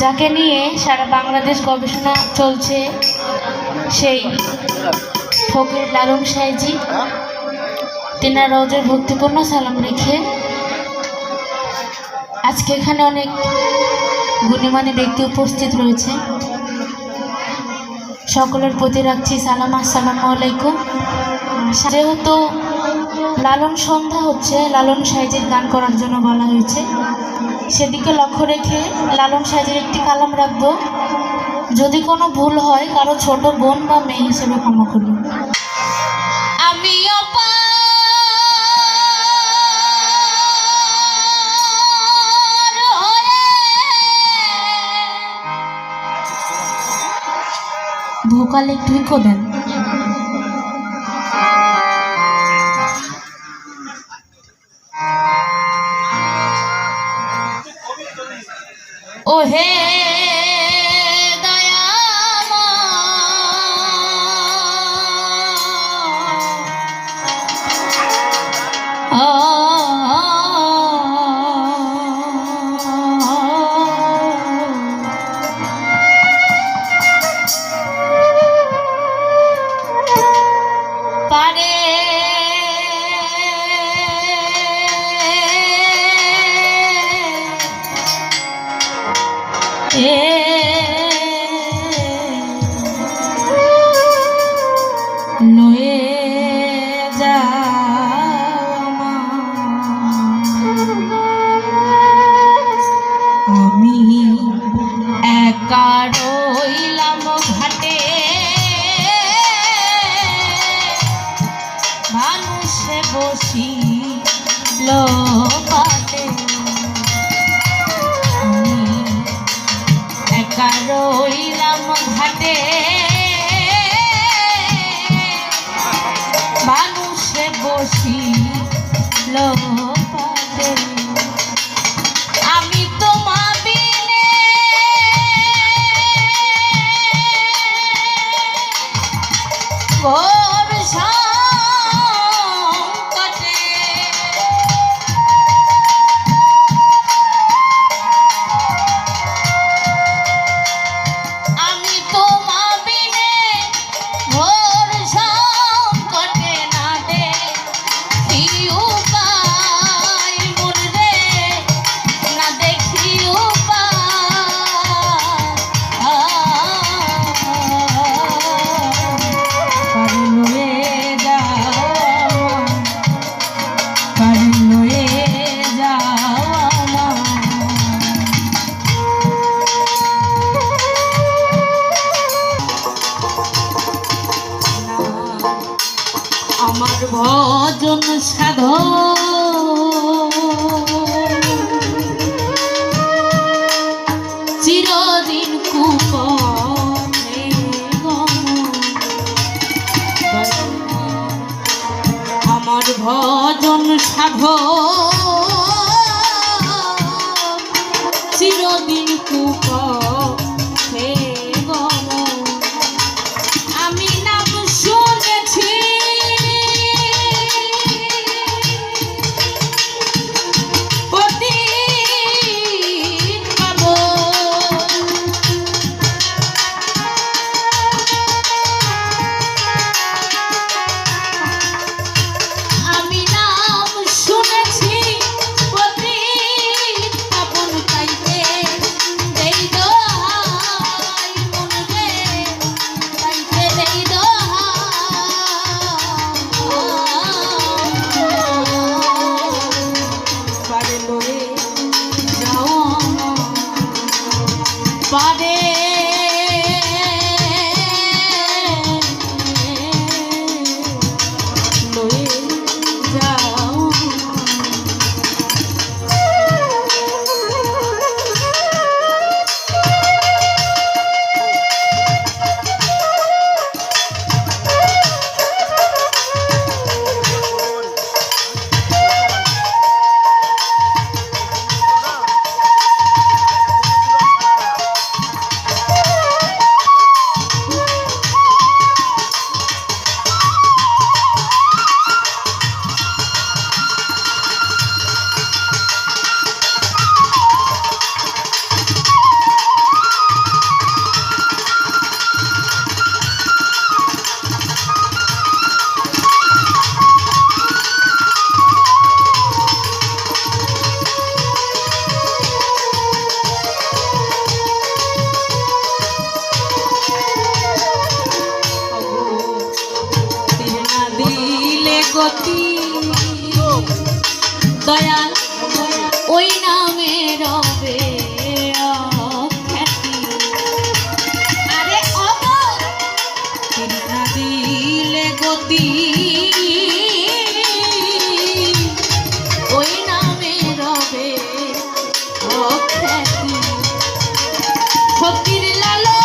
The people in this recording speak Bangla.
যাকে নিয়ে সারা বাংলাদেশ গবেষণা চলছে, সেই ফকির লালন সাহেজি তিনার রোজের ভক্তিপূর্ণ সালাম রেখে আজকে এখানে অনেক গুণীমানী ব্যক্তি উপস্থিত রয়েছে। সকলের প্রতি রাখছি সালাম, আসসালামু আলাইকুম। যেহেতু লালন সন্ধ্যা হচ্ছে লালন সাইজের গান করার জন্য বলা হয়েছে। সেদিকে লক্ষ্য রেখে লালন সাইজের একটি কালাম রাখব। যদি কোনো ভুল হয় কারও ছোট বোন বা মেয়ে হিসেবে ক্ষমা করবেন আমি ভোকালে একটু দেন। হে পারে এ লয়ে যাওয়া আমি একা রইলাম ঘাটে। মানুষে বসি লোকালে ঘোর ভজন সাধ চিরদিন কুপ আমার ভজন সাধ Body. দয়াল ওই নামে রবে দিলে গতি। ওই নামে রবে অখ্যাতি ফকির লালো